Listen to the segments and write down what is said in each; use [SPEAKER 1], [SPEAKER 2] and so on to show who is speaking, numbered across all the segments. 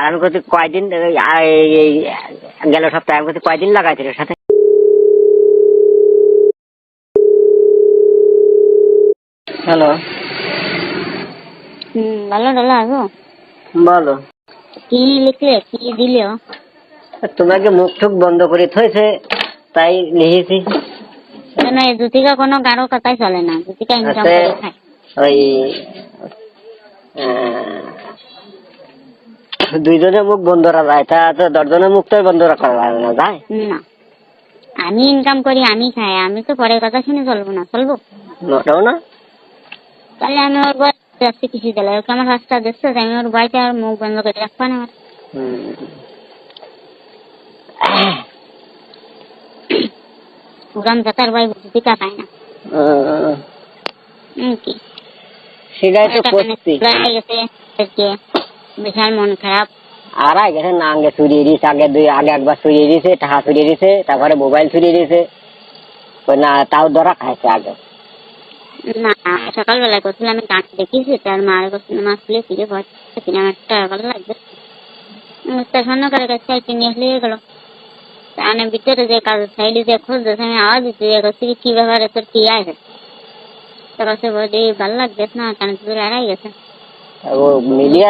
[SPEAKER 1] আর আমি করছি কয়দিন গেল সপ্তাহে আমি করছি কয়দিন লাগাইছিল সাথে? হ্যালো।
[SPEAKER 2] হুম ভালো ভালো আছো
[SPEAKER 1] বলো
[SPEAKER 2] কি লিখলে কি দিলে
[SPEAKER 1] তোমাকে মুখ টুক বন্ধ করে থয়েছে তাই লিখেছি।
[SPEAKER 2] এই জুতিকা কোনো কারও কথাই চলে না। জুতিকা ইনকাম
[SPEAKER 1] আছে
[SPEAKER 2] করে খায়
[SPEAKER 1] ওই দুইজনের মুখ বন্ধ রাখা যায় তা তো দশজনের মুখ তো বন্ধ রাখা যায় না যায়
[SPEAKER 2] না। আমি ইনকাম করি আমি খাই আমি তো পরের কথা শুনে চলবো না চলবো।
[SPEAKER 1] মোটেও না।
[SPEAKER 2] তাহলে আমি ওর যাচ্ছি কিছু দিলে ওকে আমার রাস্তা দেখছে আমি ওর বাড়িতে আর মুখ বন্ধ করে রাখব না আমার জাতার ভাই খায় না। কি?
[SPEAKER 1] সেটাই তো করছি
[SPEAKER 2] বিশাল মন খারাপ।
[SPEAKER 1] আর গেছে না আগে চুরিয়ে দিয়েছে আগে দুই আগে একবার চুরিয়ে দিয়েছে টাকা চুরিয়ে দিয়েছে তারপরে মোবাইল চুরিয়ে দিয়েছে। না তাও ধরা খাইছে আগে।
[SPEAKER 2] না সকালবেলায় করছিলাম আমি গান দেখেছি তার মার করছিল মা খুলে ফিরে ভয় কিনা আমার টাকা ভালো লাগবে। তার স্বর্ণকারের কাছে চাইতে নিয়ে আসলে গেল। তাহলে ভিতরে যে কাজ সাইডে যে খোঁজ দিয়েছে আমি আওয়াজ দিচ্ছি যে করছি কি ব্যাপারে তোর কি আছে? তার কাছে বলি ভালো লাগবে না কানে তোর এড়াই গেছে।
[SPEAKER 1] ও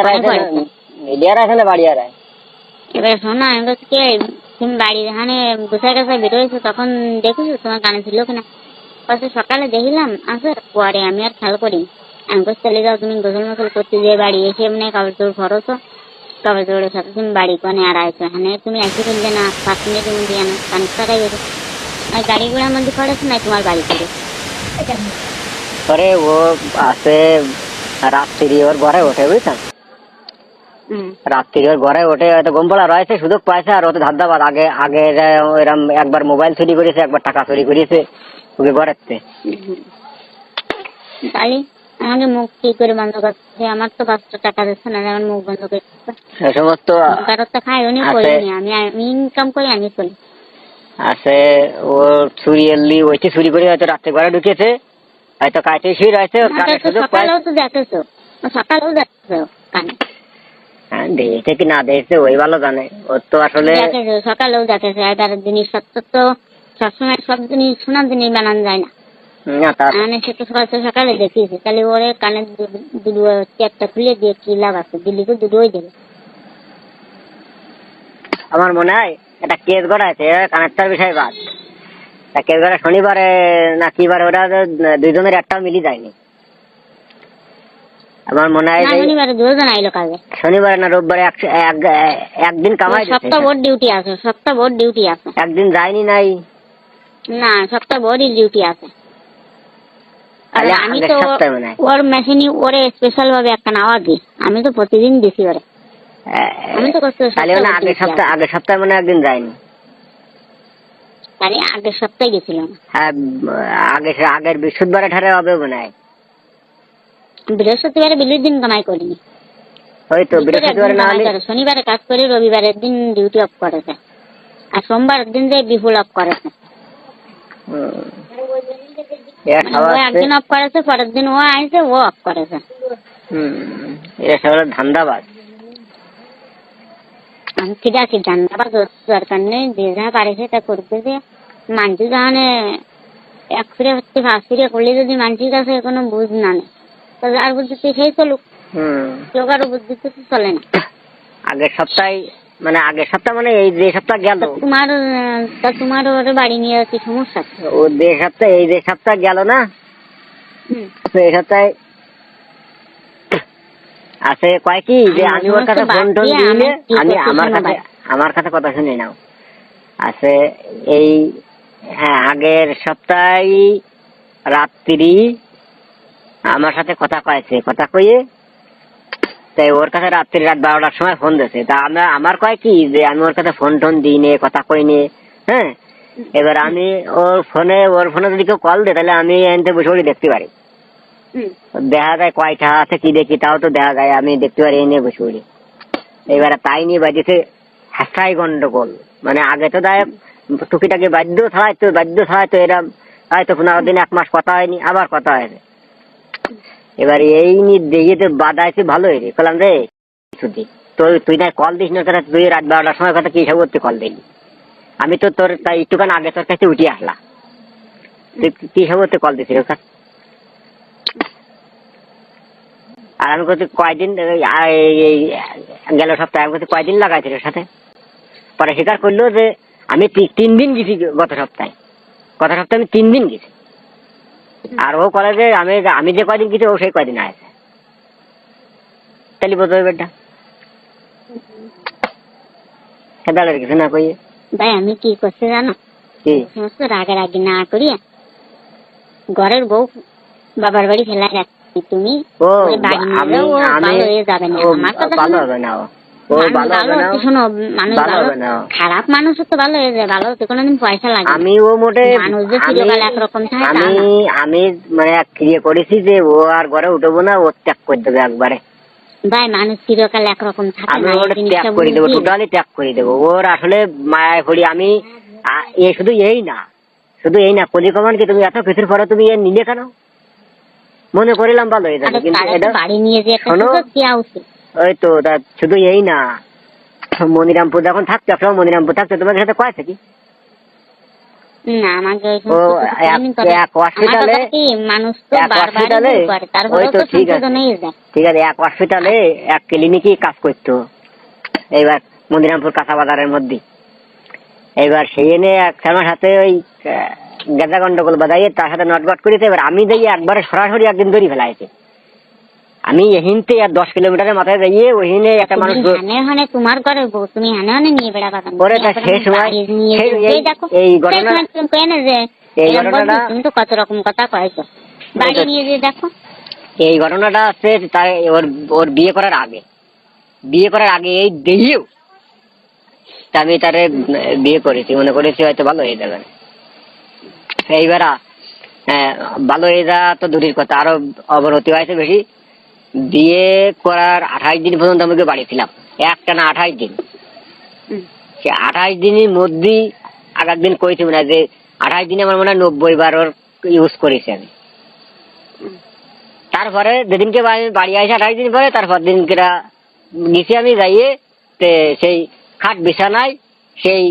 [SPEAKER 1] আছে আছে না বাড়িয়ার আছে
[SPEAKER 2] এবার শোনো তুমি গুছাই গাছাই বেরোয়েছো তখন দেখেছ তোমার কানে ছিল কিনা সকালে দেখিলাম আছে পরে আমি আর খেয়াল করি আমি বলছি চলে যাও তুমি গোসল মোসল করতে যে বাড়ি এসে এমনি কাপড় চোপড় খরচো কাপড় চোপড়ের সাথে তুমি বাড়ি কোনে আর আইছো এখানে তুমি এসে ফেললে না পাঁচ মিনিট তুমি দিয়ে না কানে তারাই গেছে আর গাড়ি ঘোড়ার মধ্যে খরচ নাই তোমার বাড়ি থেকে
[SPEAKER 1] পরে ও আছে রাত্রি ওর ঘরে ওঠে বুঝছেন রাত্রি ওর ঘরে ওঠে হয়তো গম্পলা রয়েছে সুযোগ পাইছে আর ওতে ধাদ্দাবাদ আগে আগে এরম একবার মোবাইল চুরি করেছে একবার টাকা চুরি করেছে ওকে ঘরেতে
[SPEAKER 2] হুম। আমাকে মুখ কি করে বন্ধ করছে আমার তো পাঁচশো টাকা দিচ্ছে না আমার মুখ বন্ধ করে দিচ্ছে।
[SPEAKER 1] সমস্ত
[SPEAKER 2] কারোর তো খাই উনি। করিনি আমি আমি ইনকাম করি আমি চলি
[SPEAKER 1] আছে ও চুরি এলি ওইটি চুরি করে হয়তো রাত্রে ঘরে ঢুকেছে হয়তো কানে সুযোগ
[SPEAKER 2] সকালেও তো দেখেছ। সকালেও দেখেছ কানে।
[SPEAKER 1] হ্যাঁ, দেখেছে কি না দেখেছে ওই ভালো জানে। ওর তো আসলে
[SPEAKER 2] সকালেও দেখেছ। এগারো জিনিস সত্য তো সবসময় সব জিনিস শোনার জিনিস বানানো যায় না। মানে সে তো সকাল সকালে দেখিয়েছে। তাহলে ওরে কানে দু- দুটো একটা খুলে দিয়ে কি লাভ আছে? দিল্লি তো দুটোই দেবে।
[SPEAKER 1] আমার মনে হয় একটা কেস গড়াইছে কানেক্টার বিষয় বাদ। গড়া শনিবারে না কিবারে ওরা একটাও মিলি যায়নি। আমার মনে হয়
[SPEAKER 2] শনিবারে দুজন আইলো কাজে।
[SPEAKER 1] শনিবারে না রোববারে এক- এক- একদিন কামাই
[SPEAKER 2] সপ্তাহ ভোর ডিউটি আছে সপ্তাহ ভোর ডিউটি আছে।
[SPEAKER 1] একদিন যায়নি নাই।
[SPEAKER 2] না সপ্তাহ ভোরই ডিউটি আছে। আমি তো। ওর মেশিনই ওরে স্পেশাল ভাবে একটা আওয়াজ দিই। আমি তো প্রতিদিন দিছি ওরে। আমি তো সপ্তাহ
[SPEAKER 1] আগের সপ্তাহ আগের সপ্তাহে মনে একদিন যায়নি।
[SPEAKER 2] তাহলে আগের সপ্তাহে গেছিলাম।
[SPEAKER 1] হ্যাঁ আগের আগের বৃহস্পতিবারে ঠারে হবে মনে হয়।
[SPEAKER 2] বৃহস্পতিবারে বিলির দিন কামাই করিনি
[SPEAKER 1] ওই তো
[SPEAKER 2] একদিন
[SPEAKER 1] না হলে
[SPEAKER 2] শনিবারে কাজ করে রবিবারের দিন ডিউটি অফ করেছে আর সোমবার দিন যে বিপুল অফ করেছে মানে একদিন অফ করেছে পরের দিন ও আইছে ও অফ করেছে
[SPEAKER 1] হুম। সব ধান্দাবাজ
[SPEAKER 2] আমি জানবার দরকার নেই যে যা পারে সেটা করবে যে। মানছি যাহানে এক ফিরে হচ্ছে ফাঁস ফিরে করলে যদি মানসির কাছে কোনো বুঝ না নেই। তো যার বুদ্ধিতে সেই চলুক। লোকারও বুদ্ধিতে তো চলে না।
[SPEAKER 1] আগের সপ্তাহে মানে আগের সপ্তাহ মানে এই যে সপ্তাহ গেল।
[SPEAKER 2] তোমার তা তোমার ওর বাড়ি নিয়ে কি সমস্যা?
[SPEAKER 1] ও যে সপ্তাহে এই যে সপ্তাহ গেল না?
[SPEAKER 2] হুম।
[SPEAKER 1] এই সপ্তাহে আছে কয় কি? যে আমি ওর কাছে ফোন টোন দিলে
[SPEAKER 2] আমি
[SPEAKER 1] আমার কাছে আমার কাছে কথা শুনে নাও। আছে এই হ্যাঁ আগের সপ্তাহে রাত্রি আমার সাথে কথা কয়েছে। কথা কইয়ে তাই ওর কাছে রাত্রি রাত বারোটার সময় ফোন দিয়েছে। তা আমরা আমার কয় কি যে আমি ওর কাছে ফোন টোন দিই নে কথা কই নে হ্যাঁ? এবার আমি ওর ফোনে ওর ফোনে যদি কেউ কল দেয় তাহলে আমি এনতে বসে বসে দেখতে পারি। দেখা যায় কয়টা আছে কি দেখি তাও তো দেখা যায় আমি দেখতে পারি এনে বসে পড়ি এবারে তাই নিয়ে বাজেছে হাসাই গন্ডগোল। মানে আগে তো দেয় টুকিটাকে বাদ্য ছাড়াই তো বাদ্য ছাড়াই তো এরম হয়তো পনেরো দিন এক মাস কথা হয়নি, আবার কথা হয়েছে এবার এই নিয়ে তো বাদাইছে ভালোই রে। বললাম রে ছুটি তুই তুই না কল দিস না তুই রাত বারোটার সময় কথা কি হিসাব করতে কল দিলি? আমি তো তোর, তাই একটুখান আগে তোর কাছে উঠে আসলাম। তুই কি হিসাব করতে কল দিছিস ওখান আর আমি করতে কয়দিন গেল সপ্তাহে, আমি করতে কয়দিন লাগাইছিল সাথে? পরে স্বীকার করল যে আমি তিন দিন গেছি গত সপ্তাহে। গত সপ্তাহে আমি তিন দিন গেছি। আর ও কলেজে আমি আমি যে কয়দিন গেছি ও সেই কয়দিন আছে তাহলে বোঝো বেটা কেদালের কিছু না কইয়ে।
[SPEAKER 2] ভাই আমি কি করছি জানো? সমস্ত রাগারাগি না করিয়া ঘরের বউ বাবার বাড়ি ফেলা রাখছি। তুমি
[SPEAKER 1] ও
[SPEAKER 2] বাড়ি ভালো হয়ে যাবে না।
[SPEAKER 1] ও
[SPEAKER 2] আমার কথা খারাপ মানুষ তো ভালো হয়ে যায় ভালো হতে কোনোদিন পয়সা লাগে
[SPEAKER 1] আমি ও মোটে
[SPEAKER 2] মানুষ যে চিরকাল একরকম থাকে
[SPEAKER 1] আমি আমি মানে ক্রিয়া করেছি যে ও আর ঘরে উঠবো না ও ত্যাগ করে দেবে একবারে।
[SPEAKER 2] ভাই মানুষ চিরকাল একরকম থাকে না
[SPEAKER 1] ত্যাগ করে দেবো টোটালি ত্যাগ করে দেবো। ওর আসলে মায়ায় পড়ি আমি এ শুধু এই না শুধু এই না কলি কমান কি তুমি এত কিছুর পরে তুমি এ নিলে কেন? মনে করিলাম ভালো হয়ে যাবে কিন্তু এটা
[SPEAKER 2] বাড়ি নিয়ে যে
[SPEAKER 1] শোনো। ওই তো তা শুধু এই না মনিরামপুর যখন থাকতো একসময় মনিরামপুর থাকতো তোমাদের সাথে কয়েছে কি?
[SPEAKER 2] না আমাকে ওই
[SPEAKER 1] ও
[SPEAKER 2] সমস্ত কিছু
[SPEAKER 1] এক-
[SPEAKER 2] planning করে।
[SPEAKER 1] এক
[SPEAKER 2] আমার
[SPEAKER 1] হসপিটালে
[SPEAKER 2] কথা কি মানুষ তো
[SPEAKER 1] এক
[SPEAKER 2] বারবার
[SPEAKER 1] হসপিটালে
[SPEAKER 2] ভুল করে তারপরে
[SPEAKER 1] ওই তো
[SPEAKER 2] তো
[SPEAKER 1] ঠিক আছে। এক হসপিটালে এক ক্লিনিকই কাজ করতো। এইবার মন্দিরামপুর কাঁচা বাজারের মধ্যে। এইবার সেই এনে এক আমার সাথে ওই গেঁজা গন্ডগোল বাজাইয়ে তার সাথে নটগট করেছে। এবার আমি যাই একবারে সরাসরি একদিন ধরে ফেলাইছে। আমি এহিনতে আর দশ কিলোমিটারের মাথায় যাইয়ে ওহিনে একটা মানুষ
[SPEAKER 2] হানে হানে তোমার ঘরে বউ তুমি হানে হানে নিয়ে বেড়া পাতা
[SPEAKER 1] ওরে তা সেই সময়- এই- ঘটনা-
[SPEAKER 2] কয়ে না যে
[SPEAKER 1] এই ঘটনাটা-
[SPEAKER 2] তুমি তো কত রকম কথা কয়েছো বাড়ি নিয়ে যে দেখো।
[SPEAKER 1] এই ঘটনাটা আছে তার ওর ওর বিয়ে করার আগে। বিয়ে করার আগে এই দেহিও আমি তারে বিয়ে করেছি। মনে করেছি হয়তো ভালো হয়ে যাবে। এইবার আহ, ভালো হয়ে যাওয়া তো দূরের কথা। আরও অবনতি হয়েছে বেশি। বিয়ে করার আঠাশ দিন পর্যন্ত আমাকে বাড়ি ছিলাম। একটা না আঠাশ দিন। সে আঠাশ দিনের মধ্যেই আগের দিন কইছি না যে আঠাশ দিনে আমার মনে হয় নব্বই বার ওর ইউজ করেছি আমি। তারপরে যেদিনকে আমি বাড়ি আসি আঠাশ দিন পরে তারপর দিনকে গেছি আমি যাইয়ে তে সেই খাট বিছানায় সেই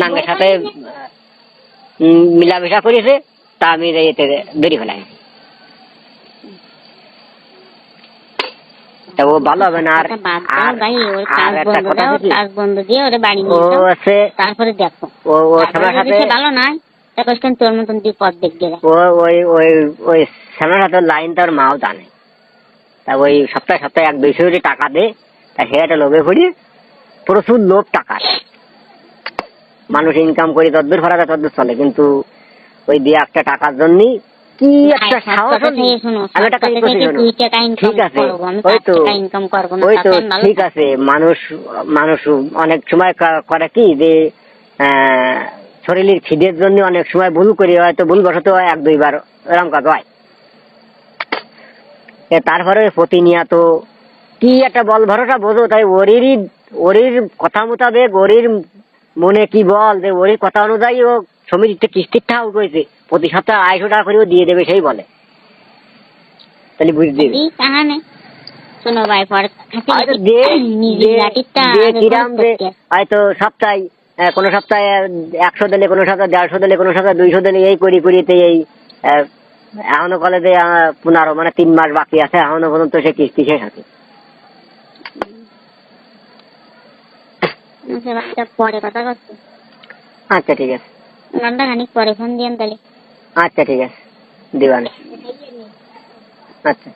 [SPEAKER 1] নাঙ্গের সাথে মিলামেশা করেছে তা আমি যাইতে বেরিয়ে ফেলাই তা ও ভালো হবে না আর
[SPEAKER 2] কাজ বন্ধ দাও কাজ বন্ধ দিয়ে ওরে বাড়ি নিয়ে তারপরে দেখো।
[SPEAKER 1] ও সবার সাথে
[SPEAKER 2] ভালো কেন তোর মতন দেখবে
[SPEAKER 1] ও ওই ওই ওই শ্যামার লাইন তার মাও জানে। তা ওই সপ্তাহে সপ্তাহে এক দুইশো কোটি টাকা দে তা সে একটা লোভে পড়ি প্রচুর লোভ টাকার। মানুষ ইনকাম করি তদ্দূর ভাড়া তদ্দূর চলে। কিন্তু ওই দিয়ে একটা টাকার জন্য কি একটা সাহস আমি একটা ঠিক আছে ওই তো
[SPEAKER 2] ইনকাম করব
[SPEAKER 1] ওই তো ঠিক আছে মানুষ মানুষ অনেক সময় করে কি যে শরীরের খিদের জন্য অনেক সময় ভুল করি হয়তো ভুল বসত এক দুইবার এরম কাজ হয়। তারপরে প্রতিনিয়ত কি একটা বল ভরসা বোঝো তাই ওরিরই ওরির কথা মোতাবেক ওরির মনে কি বল যে ওরির কথা অনুযায়ী ও সমিতিতে কিস্তির টাকা করেছে প্রতি সপ্তাহে আড়াইশো টাকা করে ও দিয়ে দেবে সেই বলে। তাহলে
[SPEAKER 2] কাহানে শোনো ভাই পরে
[SPEAKER 1] হয়তো
[SPEAKER 2] হয়।
[SPEAKER 1] সপ্তাহে কোনো সপ্তাহে একশো দিলে কোনো সপ্তাহে দেড়শো দিলে কোনো সপ্তাহে দুইশো দিলে এই করি করিতে এই এখনও কলেজে পনেরো মানে তিন মাস বাকি আছে এখনও পর্যন্ত সে কিস্তি শেষ আছে
[SPEAKER 2] আচ্ছা, পরে কথা
[SPEAKER 1] আচ্ছা ঠিক আছে।
[SPEAKER 2] ঘণ্টা খানিক পরে ফোন দিয়েন তাহলে।
[SPEAKER 1] আচ্ছা ঠিক আছে। দিবানি। আচ্ছা।